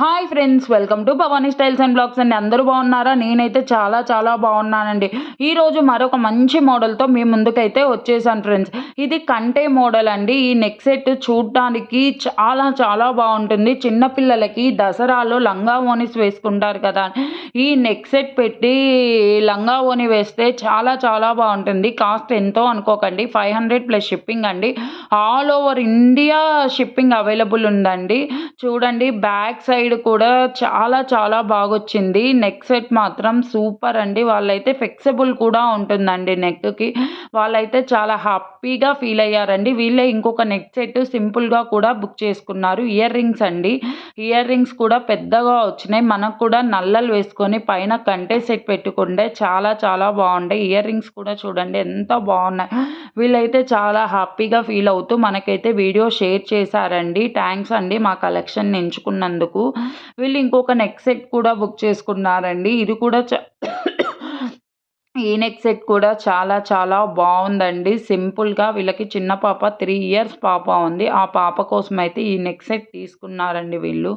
Hi friends welcome to Bhavani styles and blogs అండి. అందరూ బాగున్నారా? నేనైతే చాలా చాలా బాగున్నానండి. ఈరోజు మరొక మంచి మోడల్తో మీ ముందుకైతే వచ్చేసాను ఫ్రెండ్స్ ఇది కంటే మోడల్ అండి. ఈ నెక్ సెట్ చూడటానికి చాలా చాలా బాగుంటుంది. చిన్నపిల్లలకి దసరాలో లంగా ఓనిస్ వేసుకుంటారు కదా. ఈ నెక్ సెట్ పెట్టి లంగా ఓని వేస్తే చాలా చాలా బాగుంటుంది. కాస్ట్ ఎంతో అనుకోకండి. ఫైవ్ హండ్రెడ్ ప్లస్ షిప్పింగ్ అండి. All over India shipping available ఉందండి. చూడండి బ్యాక్ సైడ్ కూడా చాలా చాలా బాగొచ్చింది. నెక్ సెట్ మాత్రం సూపర్ అండి. వాళ్ళైతే ఫ్లెక్సిబుల్ కూడా ఉంటుందండి నెక్కి వాళ్ళైతే చాలా హ్యాపీగా ఫీల్ అయ్యారండి. వీళ్ళే ఇంకొక నెక్ సెట్ సింపుల్గా కూడా బుక్ చేసుకున్నారు. ఇయర్ రింగ్స్ అండి. ఇయర్ రింగ్స్ కూడా పెద్దగా వచ్చినాయి. మనకు కూడా నల్లలు వేసుకొని పైన కంటే సెట్ పెట్టుకుంటే చాలా చాలా బాగుంటాయి. ఇయర్ రింగ్స్ కూడా చూడండి ఎంత బాగున్నాయి. వీళ్ళైతే చాలా హ్యాపీగా ఫీల్ అవుతూ మనకైతే వీడియో షేర్ చేశారండి. థ్యాంక్స్ అండి మా కలెక్షన్ ఎంచుకున్నందుకు. వీళ్ళు ఇంకొక నెక్ సెట్ కూడా బుక్ చేసుకున్నారండి. ఇది కూడా చ ఈ నెక్ సెట్ కూడా చాలా చాలా బాగుందండి. సింపుల్గా వీళ్ళకి చిన్న పాప త్రీ ఇయర్స్ పాప ఉంది. ఆ పాప కోసం అయితే ఈ నెక్ సెట్ తీసుకున్నారండి వీళ్ళు.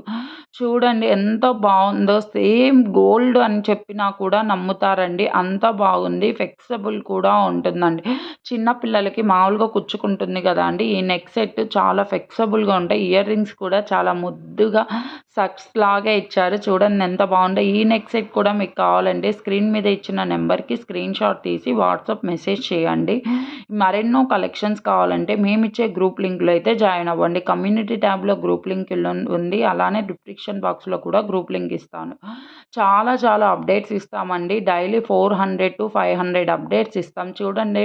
చూడండి ఎంత బాగుందో సేమ్ గోల్డ్ అని చెప్పినా కూడా నమ్ముతారండి. అంత బాగుంది. ఫ్లెక్సిబుల్ కూడా ఉంటుందండి. చిన్న పిల్లలకి మామూలుగా కుచ్చుకుంటుంది కదా అండి. ఈ నెక్ సెట్ చాలా ఫ్లెక్సిబుల్గా ఉంటాయి. ఇయర్ రింగ్స్ కూడా చాలా ముద్దుగా సక్స్ లాగా ఇచ్చారు. చూడండి ఎంత బాగుందో. ఈ నెక్ సెట్ కూడా మీకు కావాలంటే స్క్రీన్ మీద ఇచ్చిన నెంబర్కి స్క్రీన్ షాట్ తీసి వాట్సాప్ మెసేజ్ చేయండి. మరెన్నో కలెక్షన్స్ కావాలంటే మేము ఇచ్చే గ్రూప్ లింక్లో అయితే జాయిన్ అవ్వండి. కమ్యూనిటీ ట్యాబ్లో గ్రూప్ లింక్ ఉంది. అలానే డిస్క్రిప్షన్ బాక్స్లో కూడా గ్రూప్ లింక్ ఇస్తాను. చాలా చాలా అప్డేట్స్ ఇస్తామండి. Daily four hundred to five hundred updates ఇస్తాం. చూడండి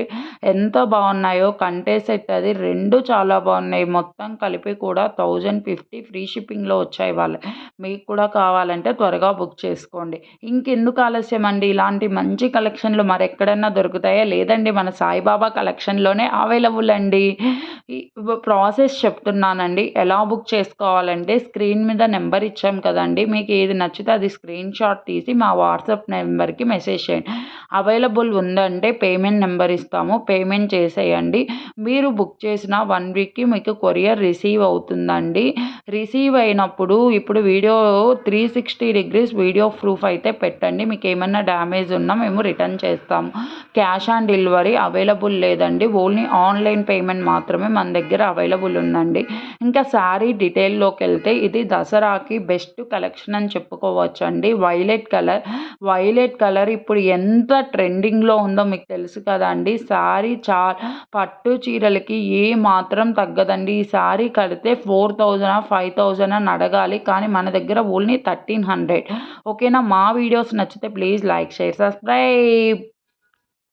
ఎంత బాగున్నాయో. కంటే సెట్ అది రెండు చాలా బాగున్నాయి. మొత్తం కలిపి కూడా థౌజండ్ ఫిఫ్టీ ఫ్రీ షిప్పింగ్లో వచ్చాయి వాళ్ళు. మీకు కూడా కావాలంటే త్వరగా బుక్ చేసుకోండి. ఇంకెందుకు ఆలస్యం అండి ఇలాంటి మంచి కలెక్షన్ కలెక్షన్లు మరెక్కడన్నా దొరుకుతాయా? లేదండి మన సాయిబాబా కలెక్షన్లోనే అవైలబుల్ అండి. ప్రాసెస్ చెప్తున్నానండి. ఎలా బుక్ చేసుకోవాలంటే స్క్రీన్ మీద నెంబర్ ఇచ్చాం కదండి. మీకు ఏది నచ్చితే అది స్క్రీన్ షాట్ తీసి మా వాట్సాప్ నెంబర్కి మెసేజ్ చేయండి. అవైలబుల్ ఉందంటే పేమెంట్ నెంబర్ ఇస్తాము. పేమెంట్ చేసేయండి. మీరు బుక్ చేసిన వన్ వీక్కి మీకు కొరియర్ రిసీవ్ అవుతుందండి. రిసీవ్ అయినప్పుడు ఇప్పుడు video three sixty degrees video proof అయితే పెట్టండి. మీకు ఏమైనా డ్యామేజ్ ఉన్నా మేము రిటర్న్ చేస్తాము. క్యాష్ ఆన్ డెలివరీ అవైలబుల్ లేదండి. ఓన్లీ ఆన్లైన్ పేమెంట్ మాత్రమే మన దగ్గర అవైలబుల్ ఉందండి. ఇంకా శారీ డీటెయిల్లోకి వెళ్తే ఇది దసరాకి బెస్ట్ కలెక్షన్ అని చెప్పుకోవచ్చు అండి వైలెట్ కలర్ వైలెట్ కలర్ ఇప్పుడు ఎంత ట్రెండింగ్లో ఉందో మీకు తెలుసు కదండి శారీ చా పట్టు చీరలకి ఏ మాత్రం తగ్గదండి. ఈ శారీ కడితే ఫోర్ థౌజండ్ ఫైవ్ థౌజండ్ అని అడగాలి. కానీ మన దగ్గర ఓన్లీ థర్టీన్ హండ్రెడ్. ఓకేనా? మా వీడియోస్ నచ్చితే ప్లీజ్ లైక్ షేర్ సబ్స్క్రైబ్.